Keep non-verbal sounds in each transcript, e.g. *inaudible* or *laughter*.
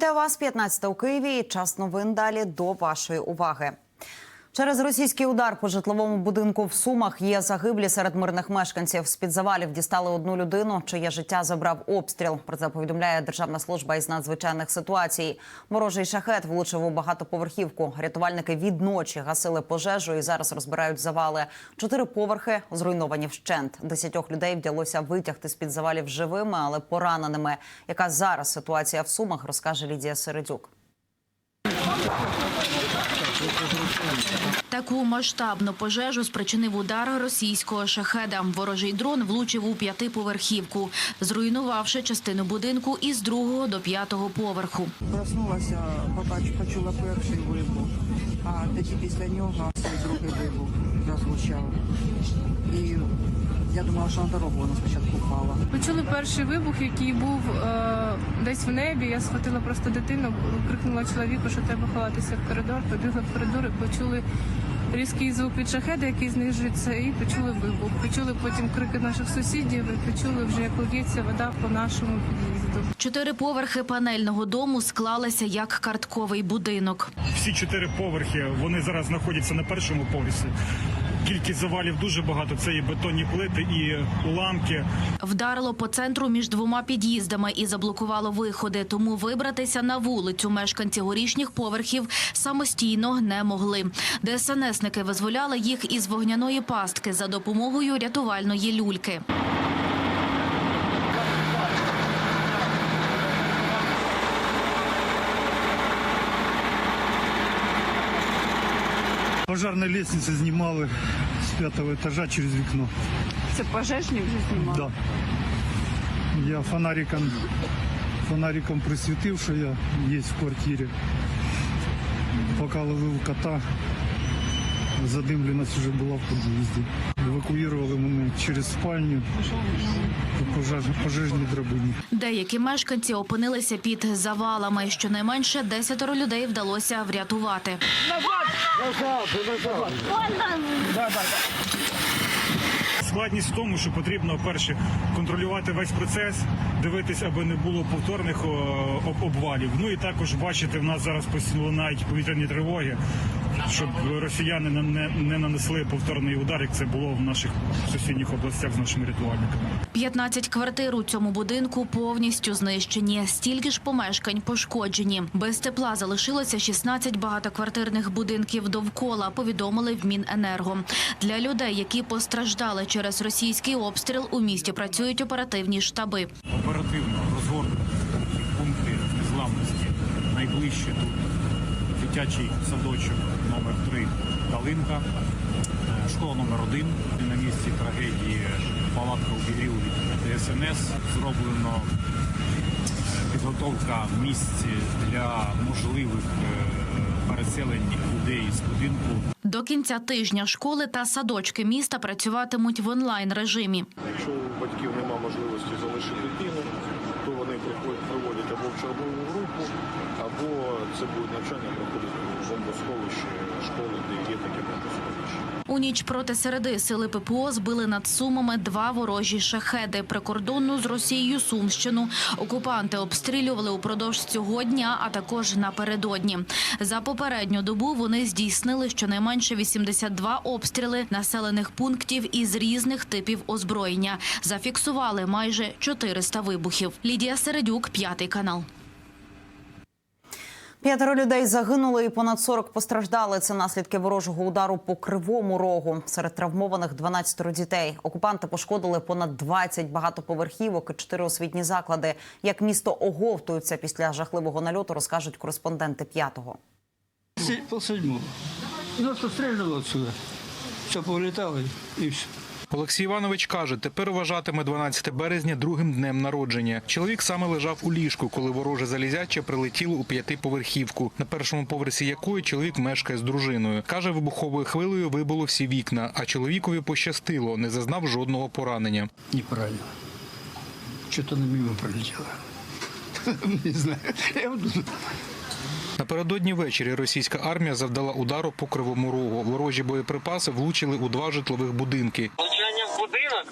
Вітаю вас 15 у Києві. Час новин далі до вашої уваги. Через російський удар по житловому будинку в Сумах є загиблі серед мирних мешканців. З під завалів дістали одну людину, чиє життя забрав обстріл. Про це повідомляє Державна служба із надзвичайних ситуацій. Ворожий шахет влучив у багатоповерхівку. Рятувальники від ночі гасили пожежу і зараз розбирають завали. Чотири поверхи зруйновані вщент. Десятьох людей вдалося витягти з під завалів живими, але пораненими. Яка зараз ситуація в Сумах, розкаже Лідія Середюк. Таку масштабну пожежу спричинив удар російського шахеда. Ворожий дрон влучив у п'ятиповерхівку, зруйнувавши частину будинку із другого до п'ятого поверху. Проснулася, побачу, почула перший вибух, а тоді після нього другий вибух зазвучав. І я думала, що на дорогу вона спочатку впала. Почули перший вибух, який був е, десь в небі. Я схватила просто дитину, крикнула чоловіку, що треба ховатися в коридор. Побігла в коридор і почули різкий звук від шахеда, який знижується, і почули вибух. Почули потім крики наших сусідів, і почули вже, як лється вода по нашому під'їзду. Чотири поверхи панельного дому склалися як картковий будинок. Всі чотири поверхи вони зараз знаходяться на першому поверсі. Кількість завалів дуже багато. Це і бетонні плити, і уламки. Вдарило по центру між двома під'їздами і заблокувало виходи. Тому вибратися на вулицю мешканці горішніх поверхів самостійно не могли. ДСНСники визволяли їх із вогняної пастки за допомогою рятувальної люльки. Пожарной лестницы снимали с пятого этажа через окно. Це пожежні вже знімали? Да. Я фонариком, фонариком присвітив, що я є в квартирі. Поки ловив кота, задимленість вже була в під'їзді. Евакуювали мене через спальню по пожеж, пожежній драбині. Деякі мешканці опинилися під завалами. Щонайменше десятеро людей вдалося врятувати. Складність в тому, що потрібно перше контролювати весь процес, дивитись, аби не було повторних об- обвалів. Ну і також бачити, в нас зараз постійно лунають повітряні тривоги, щоб росіяни не, не, не нанесли повторний удар, як це було в наших сусідніх областях з нашими рятувальниками. 15 квартир у цьому будинку повністю знищені. Стільки ж помешкань пошкоджені. Без тепла залишилося 16 багатоквартирних будинків довкола. Повідомили в Міненерго. Для людей, які постраждали через російський обстріл, у місті працюють оперативні штаби. Оперативно розгорнути пункти незламності найближче тут дитячий садочок номер 3 Калинка, е, школа номер 1 на місці трагедії палатка обігріву від ДСНС. Зроблено е, підготовка місць для можливих е, переселень людей з будинку До кінця тижня школи та садочки міста працюватимуть в онлайн режимі. Якщо у батьків немає можливості залишити дитину, то вони приходять, проводять або в чергову групу, або це буде навчання проходити у бомбосховищі школи, де є таке бомбосховище. У ніч проти середи сили ППО збили над Сумами два ворожі шахеди. Прикордонну з Росією Сумщину окупанти обстрілювали упродовж цього дня, а також напередодні. За попередню добу вони здійснили щонайменше 82 обстріли населених пунктів із різних типів озброєння. Зафіксували майже 400 вибухів. Лідія Середюк, п'ятий канал. П'ятеро людей загинули і понад 40 постраждали. Це наслідки ворожого удару по кривому рогу. Серед травмованих 12 дітей. Окупанти пошкодили понад 20 багатоповерхівок і 4 освітні заклади. Як місто оговтується після жахливого нальоту, розкажуть кореспонденти п'ятого. Пол седьмого. Ну, пострельнуло отсюда. Все, повилітали і все. Олексій Іванович каже, тепер вважатиме 12 березня другим днем народження. Чоловік саме лежав у ліжку, коли вороже залізяче прилетіло у п'ятиповерхівку, на першому поверсі якої чоловік мешкає з дружиною. Каже, вибуховою хвилею вибило всі вікна, а чоловікові пощастило, не зазнав жодного поранення. Неправильно. Что-то на мимо пролетело. *laughs* Не знаю. Я Напередодні ввечері російська армія завдала удару по кривому рогу. Ворожі боєприпаси влучили у два житлових будинки. Будинок?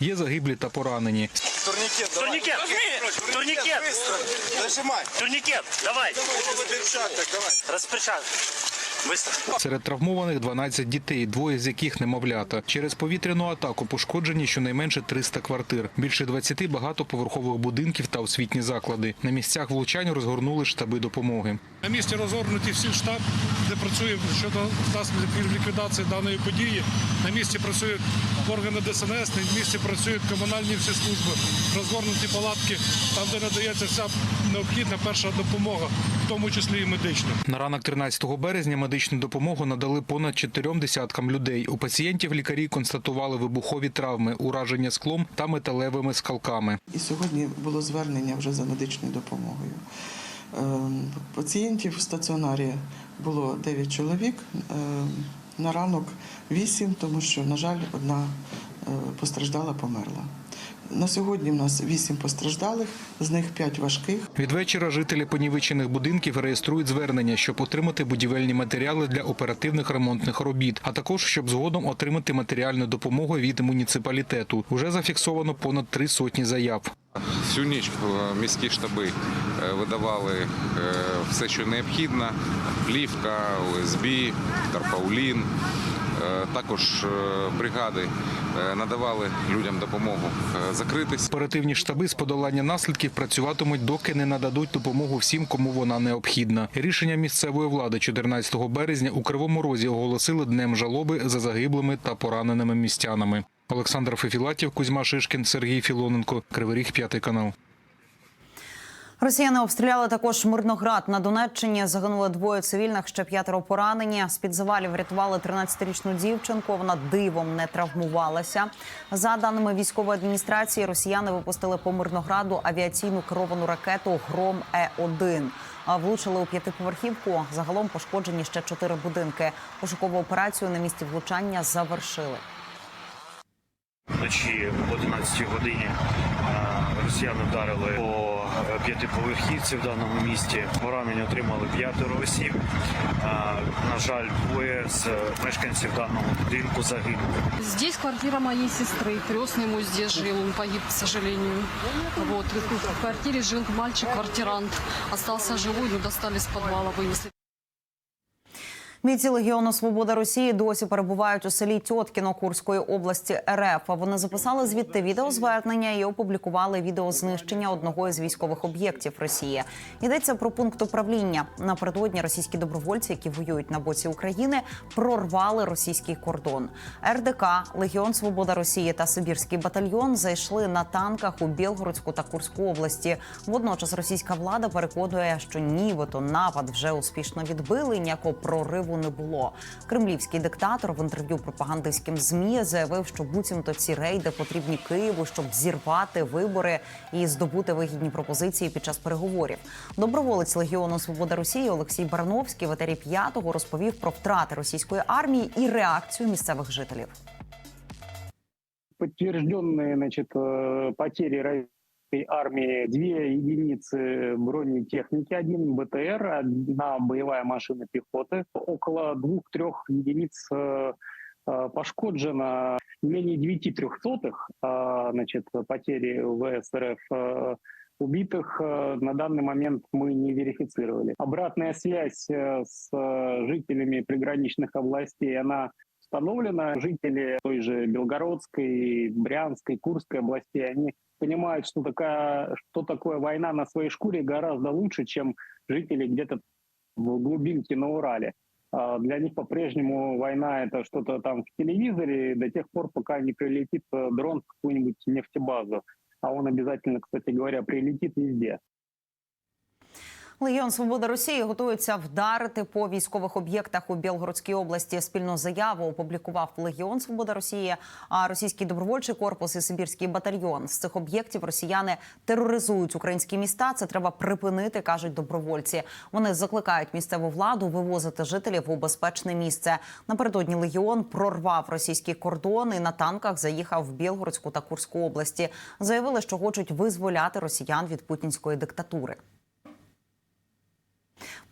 Є загиблі та поранені. Турникет, Турнікет! Турнікет! нажимай. Турнікет! давай. Перчаток, давай. Расперчаток. Серед травмованих 12 дітей, двоє з яких немовлята. Через повітряну атаку пошкоджені щонайменше 300 квартир, більше 20 багатоповерхових будинків та освітні заклади. На місцях влучань розгорнули штаби допомоги. На місці розгорнутий всі штаб, де працює щодо ліквідації даної події. На місці працюють органи ДСНС, на місці працюють комунальні всі служби, розгорнуті палатки, там, де надається вся необхідна перша допомога, в тому числі і медична. На ранок 13 березня медичну допомогу надали понад чотирьом десяткам людей. У пацієнтів лікарі констатували вибухові травми, ураження склом та металевими скалками. І сьогодні було звернення вже за медичною допомогою. Ем, Пацієнтів в стаціонарі було 9 чоловік, ем, на ранок 8, тому що, на жаль, одна е, постраждала, померла. На сьогодні в нас 8 постраждалих, з них 5 важких. Від вечора жителі понівечених будинків реєструють звернення, щоб отримати будівельні матеріали для оперативних ремонтних робіт, а також щоб згодом отримати матеріальну допомогу від муніципалітету. Уже зафіксовано понад три сотні заяв. Всю ніч е, міські штаби е, видавали е, все, що необхідно: плівка, ОСБ, Тарпаулін. Е, Також е, бригади е, надавали людям допомогу закритись. Оперативні штаби з подолання наслідків працюватимуть, доки не нададуть допомогу всім, кому вона необхідна. Рішення місцевої влади 14 березня у Кривому Розі оголосили днем жалоби за загиблими та пораненими містянами. Олександр Фефілатів, Кузьма Шишкін, Сергій Філоненко, Кривий Ріг, п'ятий канал. Росіяни обстріляли також Мирноград на Донеччині. Загинули двоє цивільних, ще п'ятеро поранені. З під завалів врятували 13-річну дівчинку. Вона дивом не травмувалася. За даними військової адміністрації, росіяни випустили по Мирнограду авіаційну керовану ракету Гром Е 1 А Влучили у п'ятиповерхівку. Загалом пошкоджені ще чотири будинки. Пошукову операцію на місці влучання завершили. Вночі об 11 годині е, росіяни вдарили по п'ятиповерхівці в даному місті. Поранення отримали п'ятеро осіб. Е, На жаль, двоє з мешканців даного будинку загинули. Здесь квартира моей сестры. Крестный мой здесь жил, он погиб, к сожалению. Вот. В квартире жил мальчик-квартирант. Остался живой, но достали с подвала, вынесли. Бійці Легіону Свобода Росії досі перебувають у селі Тьоткіно Курської області РФ. Вони записали звідти відеозвернення і опублікували відео знищення одного із військових об'єктів Росії. Йдеться про пункт управління. Напередодні російські добровольці, які воюють на боці України, прорвали російський кордон. РДК, Легіон Свобода Росії та Сибірський батальйон зайшли на танках у Білгородську та Курську області. Водночас російська влада переконує, що нібито напад вже успішно відбили. Ніякого прориву не було. Кремлівський диктатор в інтерв'ю пропагандистським змі заявив, що буцімто ці рейди потрібні Києву, щоб зірвати вибори і здобути вигідні пропозиції під час переговорів. Доброволець Легіону Свобода Росії Олексій Барановський в етері п'ятого розповів про втрати російської армії і реакцію місцевих жителів. подтвержденные значит, э, потери российской армии две единицы бронетехники, один БТР, одна боевая машина пехоты, около двух-трех единиц э, э, пошкоджено, менее девяти трехсотых э, значит, потери ВСРФ э, Убитых на данный момент мы не верифицировали. Обратная связь с жителями приграничных областей, она установлена. Жители той же Белгородской, Брянской, Курской областей, они понимают, что, такая, что такое война на своей шкуре гораздо лучше, чем жители где-то в глубинке на Урале. А Для них по-прежнему война это что-то там в телевизоре до тех пор, пока не прилетит э, дрон в какую-нибудь нефтебазу. А он обязательно, кстати говоря, прилетит везде. Легіон Свобода Росії готується вдарити по військових об'єктах у Білгородській області. Спільну заяву опублікував Легіон Свобода Росії, а російський добровольчий корпус і Сибірський батальйон. З цих об'єктів росіяни тероризують українські міста. Це треба припинити, кажуть добровольці. Вони закликають місцеву владу вивозити жителів у безпечне місце. Напередодні легіон прорвав російський кордон і на танках заїхав в Білгородську та Курську області. Заявили, що хочуть визволяти росіян від путінської диктатури.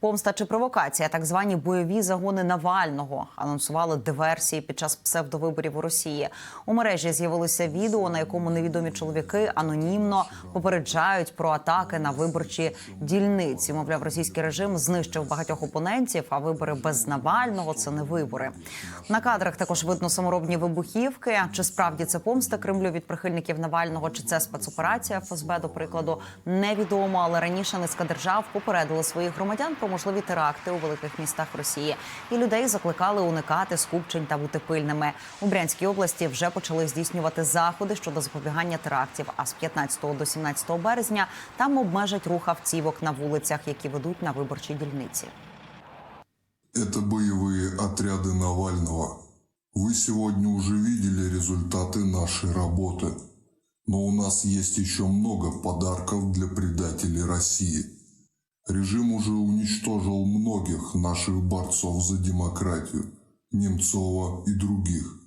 Помста чи провокація, так звані бойові загони Навального, анонсували диверсії під час псевдовиборів у Росії. У мережі з'явилося відео, на якому невідомі чоловіки анонімно попереджають про атаки на виборчі дільниці. Мовляв, російський режим знищив багатьох опонентів, а вибори без Навального це не вибори. На кадрах також видно саморобні вибухівки. Чи справді це помста Кремлю від прихильників Навального, чи це спецоперація ФСБ, до прикладу, невідомо. Але раніше низка держав попередили своїх громадян про можливі теракти у великих містах Росії, і людей закликали уникати скупчень та бути пильними. У Брянській області вже почали здійснювати заходи щодо запобігання терактів. А з 15 до 17 березня там обмежать рух автівок на вулицях, які ведуть на виборчі дільниці. Это боевые отряды Навального. Вы сегодня уже видели результаты нашей работы. Но у нас есть еще много подарков для предателей России. Режим уже уничтожил многих наших борцов за демократию, Немцова и других.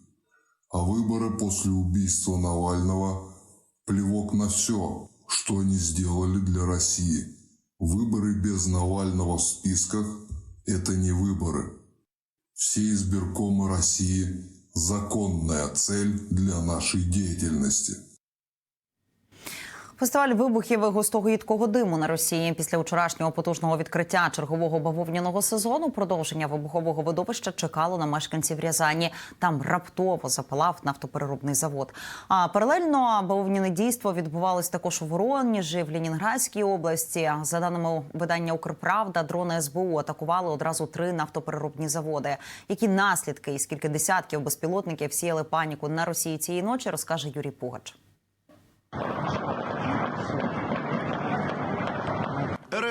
А выборы после убийства Навального – плевок на все, что они сделали для России. Выборы без Навального в списках – это не выборы. Все избиркомы России – законная цель для нашей деятельности. Фестиваль вибухів густого їдкого диму на Росії після вчорашнього потужного відкриття чергового бавовняного сезону продовження вибухового видовища чекало на мешканців Рязані. Там раптово запалав нафтопереробний завод. А паралельно бавовняне дійство відбувалось також у Воронежі, в Лінінградській області. За даними видання Укрправда, дрони СБУ атакували одразу три нафтопереробні заводи. Які наслідки і скільки десятків безпілотників сіяли паніку на Росії цієї ночі, розкаже Юрій Пугач.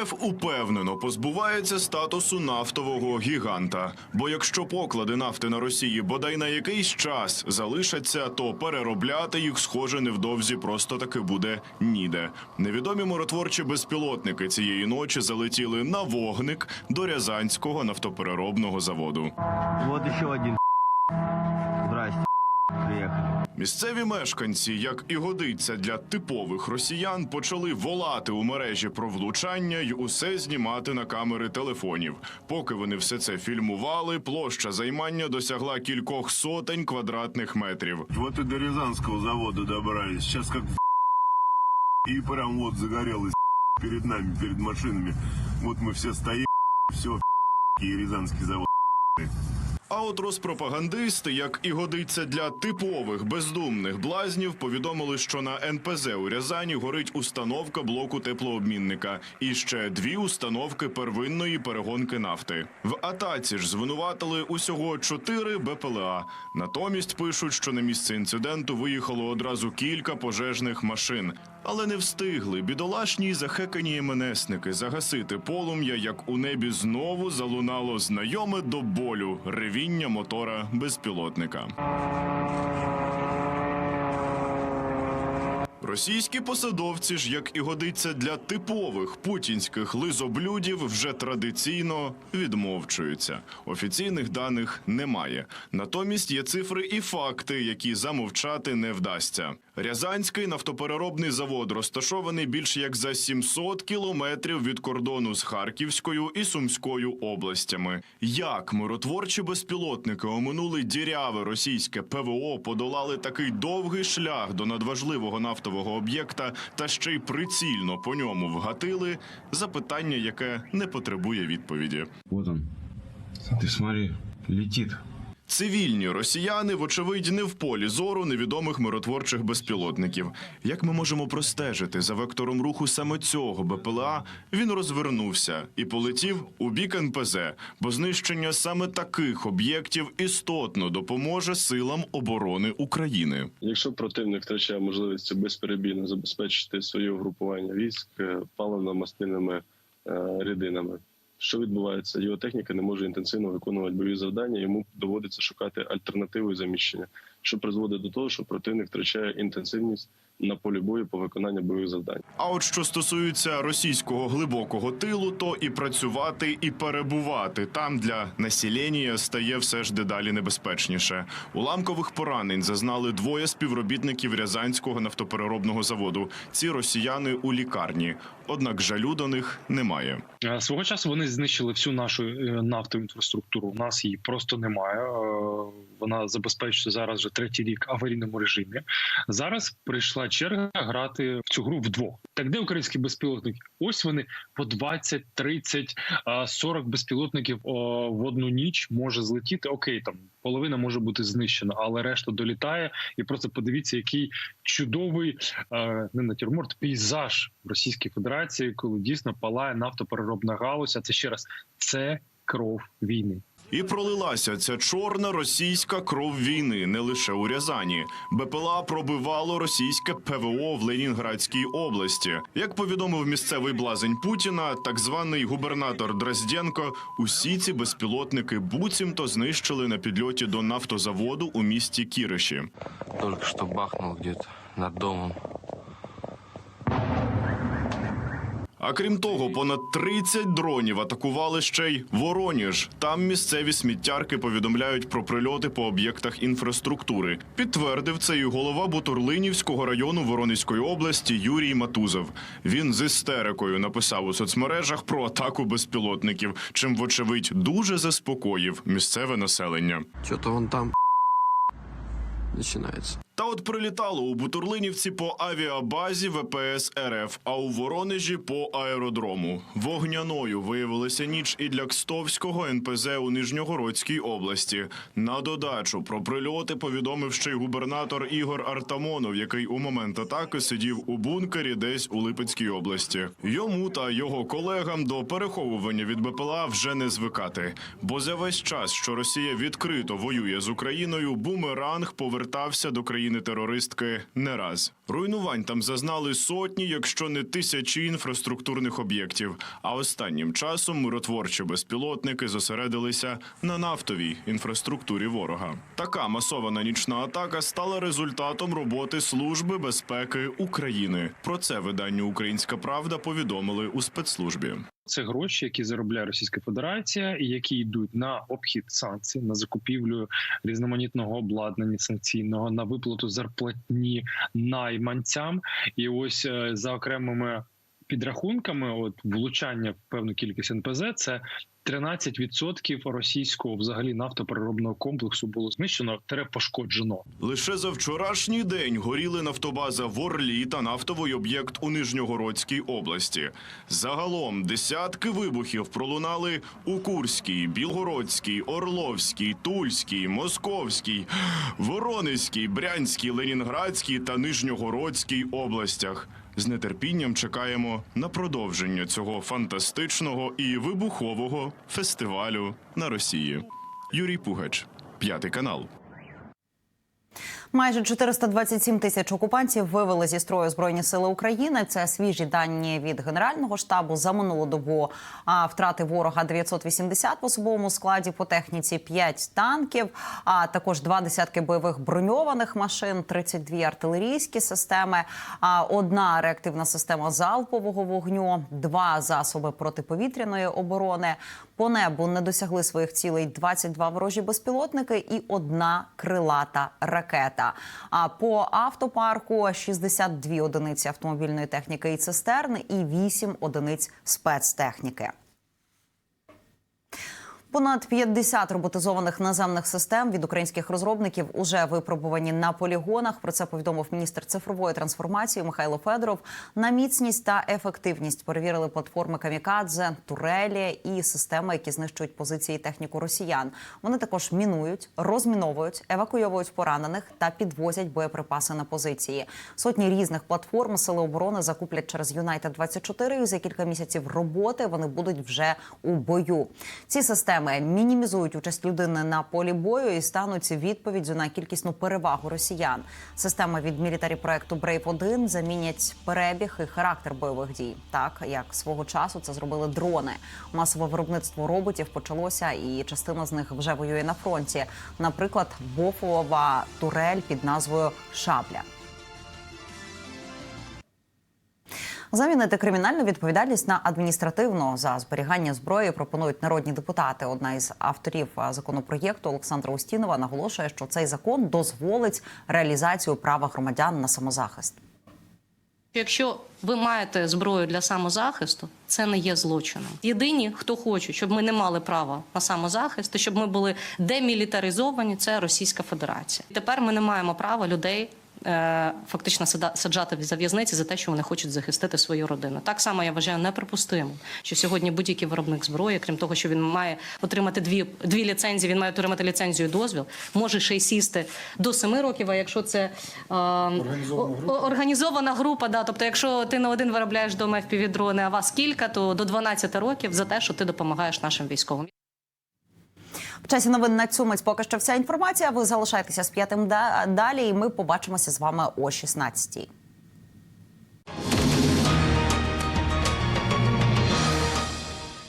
РФ упевнено позбувається статусу нафтового гіганта. Бо якщо поклади нафти на Росії бодай на якийсь час залишаться, то переробляти їх схоже невдовзі просто таки буде ніде. Невідомі миротворчі безпілотники цієї ночі залетіли на вогник до Рязанського нафтопереробного заводу. Вот еще один. Місцеві мешканці, як і годиться для типових росіян, почали волати у мережі про влучання й усе знімати на камери телефонів. Поки вони все це фільмували, площа займання досягла кількох сотень квадратних метрів. Вот и до Рязанского завода добрались. Сейчас как в и прям вот загорелось перед нами, перед машинами. Вот мы все стоим, все и Рязанский завод. А от розпропагандисти, як і годиться для типових бездумних блазнів, повідомили, що на НПЗ у Рязані горить установка блоку теплообмінника і ще дві установки первинної перегонки нафти. В атаці ж звинуватили усього чотири БПЛА. Натомість пишуть, що на місце інциденту виїхало одразу кілька пожежних машин. Але не встигли бідолашні захекані МНСники загасити полум'я, як у небі знову залунало знайоме до болю ревіння мотора безпілотника. Російські посадовці ж, як і годиться для типових путінських лизоблюдів, вже традиційно відмовчуються. Офіційних даних немає. Натомість є цифри і факти, які замовчати не вдасться. Рязанський нафтопереробний завод розташований більш як за 700 кілометрів від кордону з Харківською і Сумською областями. Як миротворчі безпілотники оминули діряве російське ПВО, подолали такий довгий шлях до надважливого нафтового об'єкта та ще й прицільно по ньому вгатили? Запитання, яке не потребує відповіді. Вот он. Ты смотри, летит. Цивільні росіяни, вочевидь, не в полі зору невідомих миротворчих безпілотників. Як ми можемо простежити за вектором руху саме цього БПЛА, він розвернувся і полетів у бік НПЗ, бо знищення саме таких об'єктів істотно допоможе силам оборони України. Якщо противник втрачає можливість безперебійно забезпечити своє угрупування військ е, паливно-мастильними е, рідинами, що відбувається? Його техніка не може інтенсивно виконувати бойові завдання, йому доводиться шукати альтернативу і заміщення, що призводить до того, що противник втрачає інтенсивність на полі бою по виконанню бойових завдань. А от що стосується російського глибокого тилу, то і працювати, і перебувати там для населення стає все ж дедалі небезпечніше. Уламкових поранень зазнали двоє співробітників Рязанського нафтопереробного заводу. Ці росіяни у лікарні. Однак жалю до них немає. Е, Свого часу вони знищили всю нашу е, нафтову інфраструктуру. У нас її просто немає. Вона забезпечується зараз вже третій рік аварійному режимі. Зараз прийшла черга грати в цю гру вдвох. Так де українські безпілотники? Ось вони по 20, 30, а, 40 безпілотників в одну ніч може злетіти. Окей, там половина може бути знищена, але решта долітає. І просто подивіться, який чудовий не натюрморт, пейзаж в Російській Федерації, коли дійсно палає нафтопереробна галузь. А це ще раз це кров війни. І пролилася ця чорна російська кров війни не лише у Рязані. БПЛА пробивало російське ПВО в Ленінградській області. Як повідомив місцевий блазень Путіна, так званий губернатор Дрозденко, усі ці безпілотники буцімто знищили на підльоті до нафтозаводу у місті Кіриші. Только что бахнул где-то над домом. А крім того, понад 30 дронів атакували ще й Вороніж. Там місцеві сміттярки повідомляють про прильоти по об'єктах інфраструктури. Підтвердив це і голова Бутурлинівського району Воронезької області Юрій Матузов. Він з істерикою написав у соцмережах про атаку безпілотників, чим, вочевидь, дуже заспокоїв місцеве населення. Что-то вон там *laughs* начинается. Та от прилітало у Бутурлинівці по авіабазі ВПС РФ, а у Воронежі по аеродрому. Вогняною виявилася ніч і для Кстовського НПЗ у Нижньогородській області. На додачу про прильоти повідомив ще й губернатор Ігор Артамонов, який у момент атаки сидів у бункері десь у Липецькій області. Йому та його колегам до переховування від БПЛА вже не звикати. Бо за весь час, що Росія відкрито воює з Україною, бумеранг повертався до країни терористки не раз. Руйнувань там зазнали сотні, якщо не тисячі інфраструктурних об'єктів. А останнім часом миротворчі безпілотники зосередилися на нафтовій інфраструктурі ворога. Така масована нічна атака стала результатом роботи Служби безпеки України. Про це виданню Українська Правда повідомили у спецслужбі. Це гроші, які заробляє Російська Федерація, і які йдуть на обхід санкцій, на закупівлю різноманітного обладнання санкційного, на виплату зарплатні найманцям. І ось е, за окремими підрахунками, от влучання в певну кількість НПЗ, це 13% російського взагалі нафтопереробного комплексу було знищено тере пошкоджено. Лише за вчорашній день горіли нафтобаза в Орлі та нафтовий об'єкт у Нижньогородській області. Загалом десятки вибухів пролунали у Курській, Білгородській, Орловській, Тульській, Московській, Воронезькій, Брянській, Ленінградській та Нижньогородській областях. З нетерпінням чекаємо на продовження цього фантастичного і вибухового фестивалю на Росії. Юрій Пугач, п'ятий канал. Майже 427 тисяч окупантів вивели зі строю збройні сили України. Це свіжі дані від генерального штабу за минулу добу. А втрати ворога 980 в особовому складі по техніці 5 танків, а також два десятки бойових броньованих машин, 32 артилерійські системи, а одна реактивна система залпового вогню, два засоби протиповітряної оборони. По небу не досягли своїх цілей 22 ворожі безпілотники і одна крилата ракета. А по автопарку 62 одиниці автомобільної техніки і цистерн і 8 одиниць спецтехніки. Понад 50 роботизованих наземних систем від українських розробників уже випробувані на полігонах. Про це повідомив міністр цифрової трансформації Михайло Федоров. На міцність та ефективність перевірили платформи Камікадзе, Турелі і системи, які знищують позиції техніку росіян. Вони також мінують, розміновують, евакуйовують поранених та підвозять боєприпаси на позиції. Сотні різних платформ сили оборони закуплять через Юнайтед 24 і за кілька місяців роботи вони будуть вже у бою. Ці системи мінімізують участь людини на полі бою і стануть відповіддю на кількісну перевагу росіян. Системи від мілітарі проекту Брейв 1 замінять перебіг і характер бойових дій, так як свого часу це зробили дрони. Масове виробництво роботів почалося, і частина з них вже воює на фронті. Наприклад, бофова турель під назвою Шабля. Замінити кримінальну відповідальність на адміністративну за зберігання зброї пропонують народні депутати. Одна із авторів законопроєкту Олександра Устінова наголошує, що цей закон дозволить реалізацію права громадян на самозахист. Якщо ви маєте зброю для самозахисту, це не є злочином. Єдині, хто хоче, щоб ми не мали права на самозахист, щоб ми були демілітаризовані, це Російська Федерація. Тепер ми не маємо права людей. Е, Фактично саджати за в'язниці за те, що вони хочуть захистити свою родину. Так само я вважаю неприпустимим, що сьогодні будь-який виробник зброї, крім того, що він має отримати дві, дві ліцензії, він має отримати ліцензію і дозвіл, може ще й сісти до семи років. А якщо це е, організована група, організована група да, тобто, якщо ти не один виробляєш дома FPV-дрони, а вас кілька, то до 12 років за те, що ти допомагаєш нашим військовим. В часі новин на цю поки що вся інформація. Ви залишайтеся з п'ятим далі. і Ми побачимося з вами о 16-й.